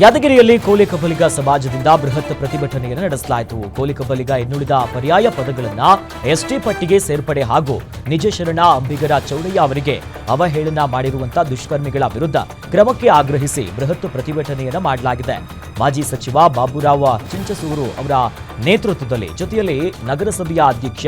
ಯಾದಗಿರಿಯಲ್ಲಿ ಕೋಲಿಕಬಲಿಗ ಸಮಾಜದಿಂದ ಬೃಹತ್ ಪ್ರತಿಭಟನೆಯನ್ನು ನಡೆಸಲಾಯಿತು. ಕೋಲಿಕಬಲಿಗ ಇನ್ನುಳಿದ ಪರ್ಯಾಯ ಪದಗಳನ್ನ ಎಸ್ಟಿ ಪಟ್ಟಿಗೆ ಸೇರ್ಪಡೆ ಹಾಗೂ ನಿಜಶರಣ ಅಂಬಿಗರ ಚೌಡಯ್ಯ ಅವರಿಗೆ ಅವಹೇಳನ ಮಾಡಿರುವಂತಹ ದುಷ್ಕರ್ಮಿಗಳ ವಿರುದ್ಧ ಕ್ರಮಕ್ಕೆ ಆಗ್ರಹಿಸಿ ಬೃಹತ್ ಪ್ರತಿಭಟನೆಯನ್ನು ಮಾಡಲಾಗಿದೆ. ಮಾಜಿ ಸಚಿವ ಬಾಬುರಾವ್ ಚಿಂಚಸೂರು ಅವರ ನೇತೃತ್ವದಲ್ಲಿ, ಜೊತೆಯಲ್ಲಿ ನಗರಸಭೆಯ ಅಧ್ಯಕ್ಷ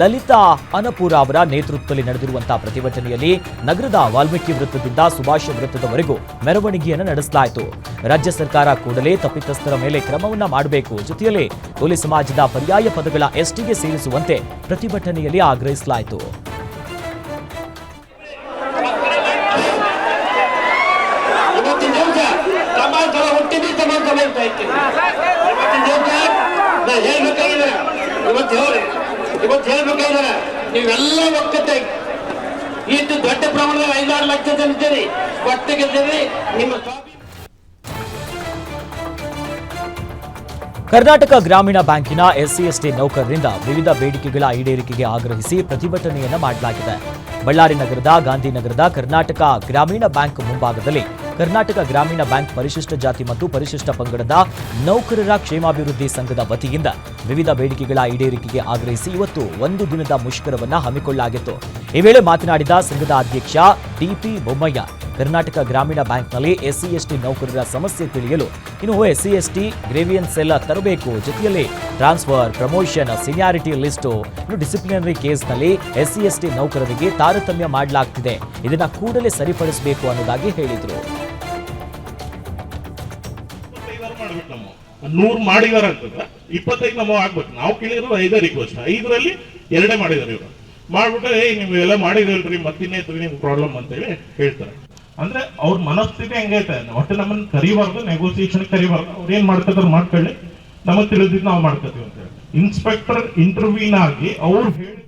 ಲಲಿತಾ ಅನಪುರ ಅವರ ನೇತೃತ್ವದಲ್ಲಿ ನಡೆದಿರುವಂತಹ ಪ್ರತಿಭಟನೆಯಲ್ಲಿ ನಗರದ ವಾಲ್ಮೀಕಿ ವೃತ್ತದಿಂದ ಸುಭಾಷ ವೃತ್ತದವರೆಗೂ ಮೆರವಣಿಗೆಯನ್ನು ನಡೆಸಲಾಯಿತು. ರಾಜ್ಯ ಸರ್ಕಾರ ಕೂಡಲೇ ತಪ್ಪಿತಸ್ಥರ ಮೇಲೆ ಕ್ರಮವನ್ನ ಮಾಡಬೇಕು. ಜೊತೆಯಲ್ಲಿ ಕೋಲಿ ಸಮಾಜದ ಪರ್ಯಾಯ ಪದಗಳ ಎಸ್ಟಿಗೆ ಸೇರಿಸುವಂತೆ ಪ್ರತಿಭಟನೆಯಲ್ಲಿ ಆಗ್ರಹಿಸಲಾಯಿತು. ಸಮಾಜ ಇರ್ತೀನಿ ನಾ ಹೇಳ್ಬೇಕಾಗಿದೆ ಇವತ್ತು ಹೇಳಿ. ಇವತ್ತು ಹೇಳ್ಬೇಕಾಗಿದೆ ನೀವೆಲ್ಲ ಒಕ್ಕಟ್ಟಾಗಿ ಇಷ್ಟು ದೊಡ್ಡ ಪ್ರಮಾಣದ ಐದಾರು ಲಕ್ಷ ಜನ ಇದ್ದೀರಿ. ಒಟ್ಟಿಗಿದ್ದೀರಿ ನಿಮ್ಮ ಕರ್ನಾಟಕ ಗ್ರಾಮೀಣ ಬ್ಯಾಂಕಿನ ಎಸ್ಸಿ ಎಸ್ಟಿ ನೌಕರರಿಂದ ವಿವಿಧ ಬೇಡಿಕೆಗಳ ಈಡೇರಿಕೆಗೆ ಆಗ್ರಹಿಸಿ ಪ್ರತಿಭಟನೆಯನ್ನು ಮಾಡಲಾಗಿದೆ. ಬಳ್ಳಾರಿ ನಗರದ, ಗಾಂಧಿನಗರದ ಕರ್ನಾಟಕ ಗ್ರಾಮೀಣ ಬ್ಯಾಂಕ್ ಮುಂಭಾಗದಲ್ಲಿ ಕರ್ನಾಟಕ ಗ್ರಾಮೀಣ ಬ್ಯಾಂಕ್ ಪರಿಶಿಷ್ಟ ಜಾತಿ ಮತ್ತು ಪರಿಶಿಷ್ಟ ಪಂಗಡದ ನೌಕರರ ಕ್ಷೇಮಾಭಿವೃದ್ಧಿ ಸಂಘದ ವತಿಯಿಂದ ವಿವಿಧ ಬೇಡಿಕೆಗಳ ಈಡೇರಿಕೆಗೆ ಆಗ್ರಹಿಸಿ ಇವತ್ತು ಒಂದು ದಿನದ ಮುಷ್ಕರವನ್ನ ಹಮ್ಮಿಕೊಳ್ಳಲಾಗಿತ್ತು. ಈ ವೇಳೆ ಮಾತನಾಡಿದ ಸಂಘದ ಅಧ್ಯಕ್ಷ ಡಿಪಿ ಬೊಮ್ಮಯ್ಯ, ಕರ್ನಾಟಕ ಗ್ರಾಮೀಣ ಬ್ಯಾಂಕ್ನಲ್ಲಿ ಎಸ್ಸಿ ಎಸ್ಟಿ ನೌಕರರ ಸಮಸ್ಯೆ ತಿಳಿಯಲು ಇನ್ನು ಎಸ್ಸಿ ಎಸ್ಟಿ ಗ್ರೇವಿಯನ್ಸ್ ಎಲ್ಲ ತರಬೇಕು. ಜೊತೆಯಲ್ಲಿ ಟ್ರಾನ್ಸ್ಫರ್, ಪ್ರಮೋಷನ್, ಸೀನಿಯಾರಿಟಿ ಲಿಸ್ಟು, ಇನ್ನು ಡಿಸಿಪ್ಲಿನರಿ ಕೇಸ್ನಲ್ಲಿ ಎಸ್ಸಿ ಎಸ್ಟಿ ನೌಕರರಿಗೆ ತಾರತಮ್ಯ ಮಾಡಲಾಗ್ತಿದೆ. ಇದನ್ನು ಕೂಡಲೇ ಸರಿಪಡಿಸಬೇಕು ಅನ್ನೋದಾಗಿ ಹೇಳಿದರು. ನೂರು ಮಾಡಿದಾರೆ ಅಂತಂದ್ರೆ ಇಪ್ಪತ್ತೈದು ನಮ್ಮ ಆಗ್ಬೇಕು. ನಾವು ಕೇಳಿದ್ರು ಐದೇ ರಿಕ್ವೆಸ್ಟ್ ಐದರಲ್ಲಿ ಎರಡೇ ಮಾಡಿದಾರೆ ಇವರು. ಮಾಡ್ಬಿಟ್ಟು ಏ ನೀವು ಎಲ್ಲ ಮತ್ತಿನ್ನೇ ಮತ್ತಿನ್ನೇತ್ರಿ ನಿಮ್ ಪ್ರಾಬ್ಲಮ್ ಅಂತೇಳಿ ಹೇಳ್ತಾರೆ. ಅಂದ್ರೆ ಅವ್ರ ಮನಸ್ಥಿತಿ ಹೆಂಗೈತೆ? ಒಟ್ಟು ನಮ್ಮನ್ನ ಕರಿಬಾರ್ದು ನೆಗೋಸಿಯೇಷನ್ ಕರಿಬಾರ್ದು. ಅವ್ರು ಏನ್ ಮಾಡ್ತಿದಾರೆ ಮಾಡ್ಕೊಳ್ಳಿ. ನಮಗ್ ತಿಳಿದಿದ್ದು ನಾವು ಮಾಡ್ಕೋತೀವಿ ಅಂತ ಹೇಳಿ. ಇನ್ಸ್ಪೆಕ್ಟರ್ ಇಂಟರ್ವ್ಯೂನ್ ಆಗಿ ಅವ್ರು ಹೇಳಿ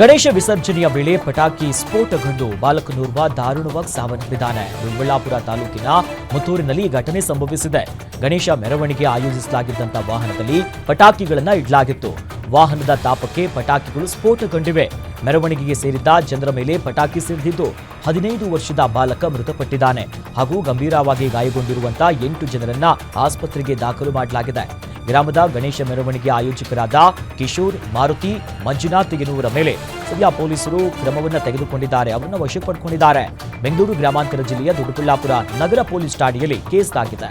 ಗಣೇಶ ವಿಸರ್ಜನೆಯ ವೇಳೆ ಪಟಾಕಿ ಸ್ಫೋಟಗೊಂಡು ಬಾಲಕನೋರ್ವ ದಾರುಣವಾಗಿ ಸಾವನ್ನಪ್ಪಿದ್ದಾನೆ. ದೊಡ್ಡಬಳ್ಳಾಪುರ ತಾಲೂಕಿನ ಮುತ್ತೂರಿನಲ್ಲಿ ಘಟನೆ ಸಂಭವಿಸಿದೆ. ಗಣೇಶ ಮೆರವಣಿಗೆ ಆಯೋಜಿಸಲಾಗಿದ್ದಂಥ ವಾಹನದಲ್ಲಿ ಪಟಾಕಿಗಳನ್ನು ಇಡಲಾಗಿತ್ತು. ವಾಹನದ ತಾಪಕ್ಕೆ ಪಟಾಕಿಗಳು ಸ್ಫೋಟಗೊಂಡಿವೆ. ಮೆರವಣಿಗೆಗೆ ಸೇರಿದ್ದ ಜನರ ಮೇಲೆ ಪಟಾಕಿ ಸಿಡಿದಿದ್ದು ಹದಿನೈದು ವರ್ಷದ ಬಾಲಕ ಮೃತಪಟ್ಟಿದ್ದಾನೆ. ಹಾಗೂ ಗಂಭೀರವಾಗಿ ಗಾಯಗೊಂಡಿರುವಂತಹ ಎಂಟು ಜನರನ್ನ ಆಸ್ಪತ್ರೆಗೆ ದಾಖಲು ಮಾಡಲಾಗಿದೆ. ಗ್ರಾಮದ ಗಣೇಶ ಮೆರವಣಿಗೆ ಆಯೋಜಕರಾದ ಕಿಶೋರ್, ಮಾರುತಿ, ಮಂಜುನಾಥ್ ಎನ್ನುವರ ಮೇಲೆ ಸದ್ಯ ಪೊಲೀಸರು ಕ್ರಮವನ್ನು ತೆಗೆದುಕೊಂಡಿದ್ದಾರೆ. ಅವರನ್ನು ವಶಕ್ಕೆ ಪಡ್ಕೊಂಡಿದ್ದಾರೆ ಬೆಂಗಳೂರು ಗ್ರಾಮಾಂತರ ಜಿಲ್ಲೆಯ ದೊಡ್ಡಬಳ್ಳಾಪುರ ನಗರ ಪೊಲೀಸ್ ಠಾಣೆಯಲ್ಲಿ ಕೇಸ್ ಆಗಿದೆ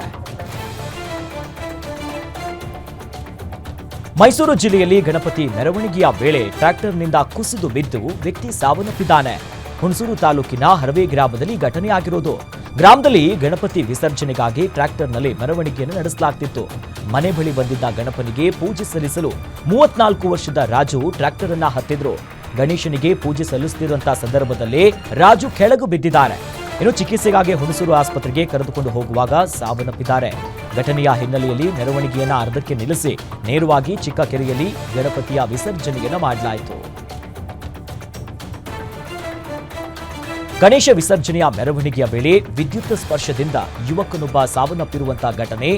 ಮೈಸೂರು ಜಿಲ್ಲೆಯಲ್ಲಿ ಗಣಪತಿ ಮೆರವಣಿಗೆಯ ವೇಳೆ ಟ್ರ್ಯಾಕ್ಟರ್ನಿಂದ ಕುಸಿದು ಬಿದ್ದು ವ್ಯಕ್ತಿ ಸಾವನ್ನಪ್ಪಿದ್ದಾನೆ. ಹುಣಸೂರು ತಾಲೂಕಿನ ಹರವೆ ಗ್ರಾಮದಲ್ಲಿ ಘಟನೆ ಆಗಿರೋದು. ಗ್ರಾಮದಲ್ಲಿ ಗಣಪತಿ ವಿಸರ್ಜನೆಗಾಗಿ ಟ್ರ್ಯಾಕ್ಟರ್ನಲ್ಲಿ ಮೆರವಣಿಗೆಯನ್ನು ನಡೆಸಲಾಗ್ತಿತ್ತು. ಮನೆ ಬಳಿ ಬಂದಿದ್ದ ಗಣಪನಿಗೆ ಪೂಜೆ ಸಲ್ಲಿಸಲು ಮೂವತ್ನಾಲ್ಕು ವರ್ಷದ ರಾಜು ಟ್ರ್ಯಾಕ್ಟರ್ ಅನ್ನ ಹತ್ತಿದ್ರು. ಗಣೇಶನಿಗೆ ಪೂಜೆ ಸಲ್ಲಿಸುತ್ತಿರುವಂತಹ ಸಂದರ್ಭದಲ್ಲಿ ರಾಜು ಕೆಳಗು ಬಿದ್ದಿದ್ದಾರೆ ಇನ್ನು ಚಿಕಿತ್ಸೆಗಾಗಿ ಹುಣಸೂರು ಆಸ್ಪತ್ರೆಗೆ ಕರೆದುಕೊಂಡು ಹೋಗುವಾಗ ಸಾವನ್ನಪ್ಪಿದ್ದಾರೆ. ಘಟನೆಯ ಹಿನ್ನೆಲೆಯಲ್ಲಿ ಮೆರವಣಿಗೆಯನ್ನ ಅರ್ಧಕ್ಕೆ ನಿಲ್ಲಿಸಿ ನೇರವಾಗಿ ಚಿಕ್ಕ ಕೆರೆಯಲ್ಲಿ ಗಣಪತಿಯ ವಿಸರ್ಜನೆಯನ್ನ ಮಾಡಲಾಯಿತು. ಗಣೇಶ ವಿಸರ್ಜನೆಯ ಮೆರವಣಿಗೆಯ ವೇಳೆ ವಿದ್ಯುತ್ ಸ್ಪರ್ಶದಿಂದ ಯುವಕನೊಬ್ಬ ಸಾವನ್ನಪ್ಪಿರುವಂತಹ ಘಟನೆ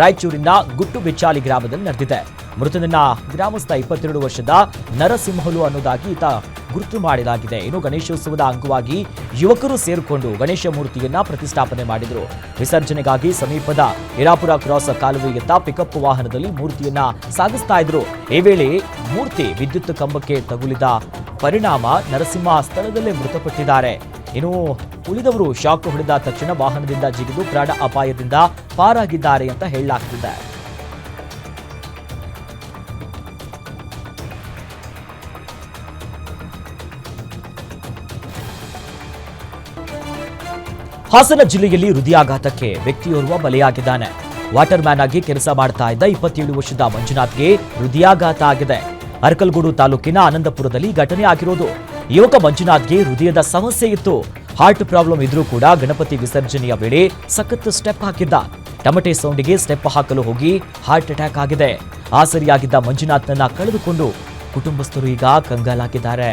ರಾಯಚೂರಿನ ಗುಟ್ಟುಬೆಚ್ಚಾಲಿ ಗ್ರಾಮದಲ್ಲಿ ನಡೆದಿದೆ. ಮೃತನನ್ನ ಗ್ರಾಮಸ್ಥ ಇಪ್ಪತ್ತೆರಡು ವರ್ಷದ ನರಸಿಂಹಲು ಅನ್ನೋದಾಗಿ ಈತ ಗುರುತು ಮಾಡಲಾಗಿದೆ ಇನ್ನು ಗಣೇಶೋತ್ಸವದ ಅಂಗವಾಗಿ ಯುವಕರು ಸೇರಿಕೊಂಡು ಗಣೇಶ ಮೂರ್ತಿಯನ್ನ ಪ್ರತಿಷ್ಠಾಪನೆ ಮಾಡಿದರು. ವಿಸರ್ಜನೆಗಾಗಿ ಸಮೀಪದ ಇರಾಪುರ ಕ್ರಾಸ್ ಕಾಲುವೆಯತ್ತ ಪಿಕಪ್ ವಾಹನದಲ್ಲಿ ಮೂರ್ತಿಯನ್ನ ಸಾಗಿಸ್ತಾ ಇದ್ರು. ಈ ವೇಳೆ ಮೂರ್ತಿ ವಿದ್ಯುತ್ ಕಂಬಕ್ಕೆ ತಗುಲಿದ ಪರಿಣಾಮ ನರಸಿಂಹ ಸ್ಥಳದಲ್ಲೇ ಮೃತಪಟ್ಟಿದ್ದಾರೆ. ಇನ್ನು ಉಳಿದವರು ಶಾಕ್ ಹೊಡೆದ ತಕ್ಷಣ ವಾಹನದಿಂದ ಜಿಗಿದು ಪ್ರಾಣ ಅಪಾಯದಿಂದ ಪಾರಾಗಿದ್ದಾರೆ ಅಂತ ಹೇಳಲಾಗ್ತಿದೆ. ಹಾಸನ ಜಿಲ್ಲೆಯಲ್ಲಿ ಹೃದಯಾಘಾತಕ್ಕೆ ವ್ಯಕ್ತಿಯೋರ್ವ ಬಲಿಯಾಗಿದ್ದಾನೆ. ವಾಟರ್ ಮ್ಯಾನ್ ಆಗಿ ಕೆಲಸ ಮಾಡ್ತಾ ಇದ್ದ ಇಪ್ಪತ್ತೇಳು ವರ್ಷದ ಮಂಜುನಾಥ್ಗೆ ಹೃದಯಾಘಾತ ಆಗಿದೆ. ಅರಕಲ್ಗೂಡು ತಾಲೂಕಿನ ಆನಂದಪುರದಲ್ಲಿ ಘಟನೆ ಆಗಿರೋದು. ಯುವಕ ಮಂಜುನಾಥ್ಗೆ ಹೃದಯದ ಸಮಸ್ಯೆ ಇತ್ತು. ಹಾರ್ಟ್ ಪ್ರಾಬ್ಲಮ್ ಇದ್ರೂ ಕೂಡ ಗಣಪತಿ ವಿಸರ್ಜನೆಯ ವೇಳೆ ಸಖತ್ ಸ್ಟೆಪ್ ಹಾಕಿದ್ದ. ಟಮಟೆ ಸೌಂಡಿಗೆ ಸ್ಟೆಪ್ ಹಾಕಲು ಹೋಗಿ ಹಾರ್ಟ್ ಅಟ್ಯಾಕ್ ಆಗಿದೆ. ಆಸರಿಯಾಗಿದ್ದ ಮಂಜುನಾಥ್ನನ್ನ ಕಳೆದುಕೊಂಡು ಕುಟುಂಬಸ್ಥರು ಈಗ ಕಂಗಾಲಾಗಿದ್ದಾರೆ.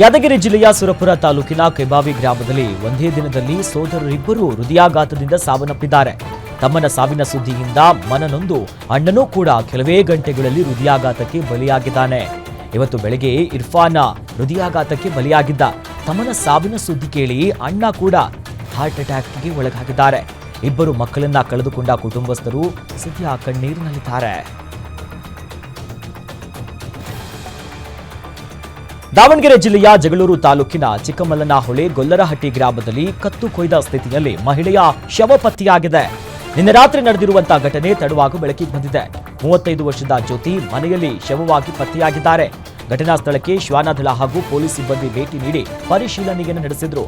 ಯಾದಗಿರಿ ಜಿಲ್ಲೆಯ ಸುರಪುರ ತಾಲೂಕಿನ ಕೆಬಾವಿ ಗ್ರಾಮದಲ್ಲಿ ಒಂದೇ ದಿನದಲ್ಲಿ ಸೋದರರಿಬ್ಬರು ಹೃದಯಾಘಾತದಿಂದ ಸಾವನ್ನಪ್ಪಿದ್ದಾರೆ. ತಮ್ಮನ ಸಾವಿನ ಸುದ್ದಿಯಿಂದ ಮನನೊಂದು ಅಣ್ಣನೂ ಕೂಡ ಕೆಲವೇ ಗಂಟೆಗಳಲ್ಲಿ ಹೃದಯಾಘಾತಕ್ಕೆ ಬಲಿಯಾಗಿದ್ದಾನೆ. ಇವತ್ತು ಬೆಳಗ್ಗೆ ಇರ್ಫಾನ ಹೃದಯಾಘಾತಕ್ಕೆ ಬಲಿಯಾಗಿದ್ದ ತಮ್ಮನ ಸಾವಿನ ಸುದ್ದಿ ಕೇಳಿ ಅಣ್ಣ ಕೂಡ ಹಾರ್ಟ್ ಅಟ್ಯಾಕ್ಗೆ ಒಳಗಾಗಿದ್ದಾರೆ. ಇಬ್ಬರು ಮಕ್ಕಳನ್ನ ಕಳೆದುಕೊಂಡ ಕುಟುಂಬಸ್ಥರು ಸದ್ಯ ಕಣ್ಣೀರಿನಲ್ಲಿದ್ದಾರೆ. ದಾವಣಗೆರೆ ಜಿಲ್ಲೆಯ ಜಗಳೂರು ತಾಲೂಕಿನ ಚಿಕ್ಕಮಲ್ಲನಹೊಳೆ ಗೊಲ್ಲರಹಟ್ಟಿ ಗ್ರಾಮದಲ್ಲಿ ಕತ್ತು ಕೊಯ್ದ ಸ್ಥಿತಿಯಲ್ಲಿ ಮಹಿಳೆಯ ಶವ ಪತ್ತೆಯಾಗಿದೆ. ನಿನ್ನೆ ರಾತ್ರಿ ನಡೆದಿರುವಂತಹ ಘಟನೆ ತಡವಾಗಿ ಬೆಳಕಿಗೆ ಬಂದಿದೆ. ಮೂವತ್ತೈದು ವರ್ಷದ ಜ್ಯೋತಿ ಮನೆಯಲ್ಲಿ ಶವವಾಗಿ ಪತ್ತೆಯಾಗಿದ್ದಾರೆ. ಘಟನಾ ಸ್ಥಳಕ್ಕೆ ಶ್ವಾನದಳ ಹಾಗೂ ಪೊಲೀಸ್ ಸಿಬ್ಬಂದಿ ಭೇಟಿ ನೀಡಿ ಪರಿಶೀಲನೆಯನ್ನು ನಡೆಸಿದ್ರು.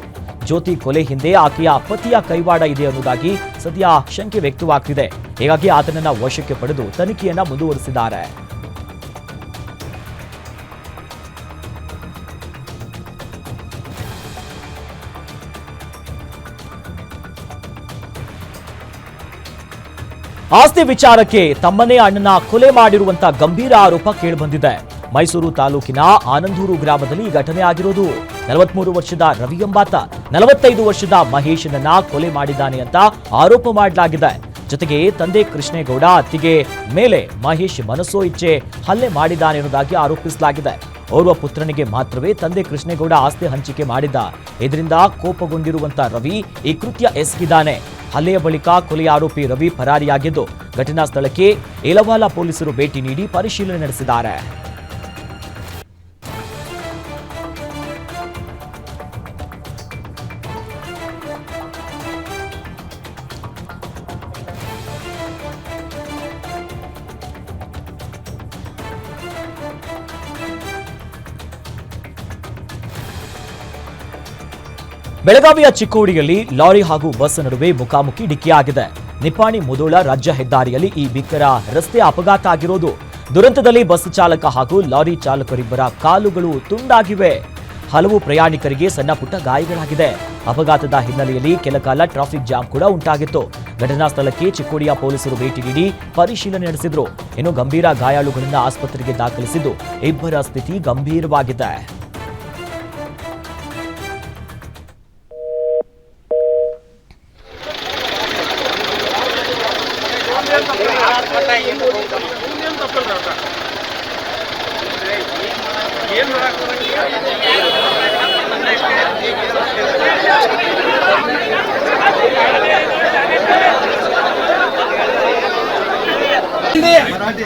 ಜ್ಯೋತಿ ಕೊಲೆ ಹಿಂದೆ ಆಕೆಯ ಪತಿಯ ಕೈವಾಡ ಇದೆ ಅನ್ನುವುದಾಗಿ ಸದ್ಯ ಶಂಕೆ ವ್ಯಕ್ತವಾಗ್ತಿದೆ. ಹೀಗಾಗಿ ಆತನನ್ನ ವಶಕ್ಕೆ ಪಡೆದು ತನಿಖೆಯನ್ನ ಮುಂದುವರಿಸಿದ್ದಾರೆ. ಆಸ್ತಿ ವಿಚಾರಕ್ಕೆ ತಮ್ಮನೇ ಅಣ್ಣನ ಕೊಲೆ ಮಾಡಿರುವಂತಹ ಗಂಭೀರ ಆರೋಪ ಕೇಳಿಬಂದಿದೆ. ಮೈಸೂರು ತಾಲೂಕಿನ ಆನಂದೂರು ಗ್ರಾಮದಲ್ಲಿ ಈ ಘಟನೆ ಆಗಿರೋದು. ನಲವತ್ಮೂರು ವರ್ಷದ ರವಿ ಎಂಬಾತ, ನಲವತ್ತೈದು ವರ್ಷದ ಮಹೇಶನನ್ನ ಕೊಲೆ ಮಾಡಿದ್ದಾನೆ ಅಂತ ಆರೋಪ ಮಾಡಲಾಗಿದೆ. ಜೊತೆಗೆ ತಂದೆ ಕೃಷ್ಣೇಗೌಡ ಅತ್ತಿಗೆ ಮೇಲೆ ಮಹೇಶ್ ಮನಸೋ ಇಚ್ಛೆ ಹಲ್ಲೆ ಮಾಡಿದ್ದಾನೆ ಎನ್ನುವುದಾಗಿ ಆರೋಪಿಸಲಾಗಿದೆ. ಓರ್ವ ಪುತ್ರನಿಗೆ ಮಾತ್ರವೇ ತಂದೆ ಕೃಷ್ಣೇಗೌಡ ಆಸ್ತಿ ಹಂಚಿಕೆ ಮಾಡಿದ್ದ. ಇದರಿಂದ ಕೋಪಗೊಂಡಿರುವಂತ ರವಿ ಈ ಕೃತ್ಯ ಎಸಗಿದ್ದಾನೆ. ಹಲ್ಲೆಯ ಬಳಿಕ ಕೊಲೆಯ ಆರೋಪಿ ರವಿ ಪರಾರಿಯಾಗಿದ್ದು, ಘಟನಾ ಸ್ಥಳಕ್ಕೆ ಇಲವಾಲ ಪೊಲೀಸರು ಭೇಟಿ ನೀಡಿ ಪರಿಶೀಲನೆ ನಡೆಸಿದ್ದಾರೆ. ಬೆಳಗಾವಿಯ ಚಿಕ್ಕೋಡಿಯಲ್ಲಿ ಲಾರಿ ಹಾಗೂ ಬಸ್ ನಡುವೆ ಮುಖಾಮುಖಿ ಡಿಕ್ಕಿಯಾಗಿದೆ. ನಿಪ್ಪಾಣಿ ಮುದೋಳ ರಾಜ್ಯ ಹೆದ್ದಾರಿಯಲ್ಲಿ ಈ ಭೀಕರ ರಸ್ತೆ ಅಪಘಾತ ಆಗಿರೋದು. ದುರಂತದಲ್ಲಿ ಬಸ್ ಚಾಲಕ ಹಾಗೂ ಲಾರಿ ಚಾಲಕರಿಬ್ಬರ ಕಾಲುಗಳು ತುಂಡಾಗಿವೆ. ಹಲವು ಪ್ರಯಾಣಿಕರಿಗೆ ಸಣ್ಣ ಪುಟ್ಟ ಗಾಯಗಳಾಗಿದೆ. ಅಪಘಾತದ ಹಿನ್ನೆಲೆಯಲ್ಲಿ ಕೆಲಕಾಲ ಟ್ರಾಫಿಕ್ ಜಾಮ್ ಕೂಡ ಉಂಟಾಗಿತ್ತು. ಘಟನಾ ಸ್ಥಳಕ್ಕೆ ಚಿಕ್ಕೋಡಿಯ ಪೊಲೀಸರು ಭೇಟಿ ನೀಡಿ ಪರಿಶೀಲನೆ ನಡೆಸಿದ್ರು. ಇನ್ನು ಗಂಭೀರ ಗಾಯಾಳುಗಳನ್ನು ಆಸ್ಪತ್ರೆಗೆ ದಾಖಲಿಸಿದ್ದು ಇಬ್ಬರ ಸ್ಥಿತಿ ಗಂಭೀರವಾಗಿದೆ. मराठी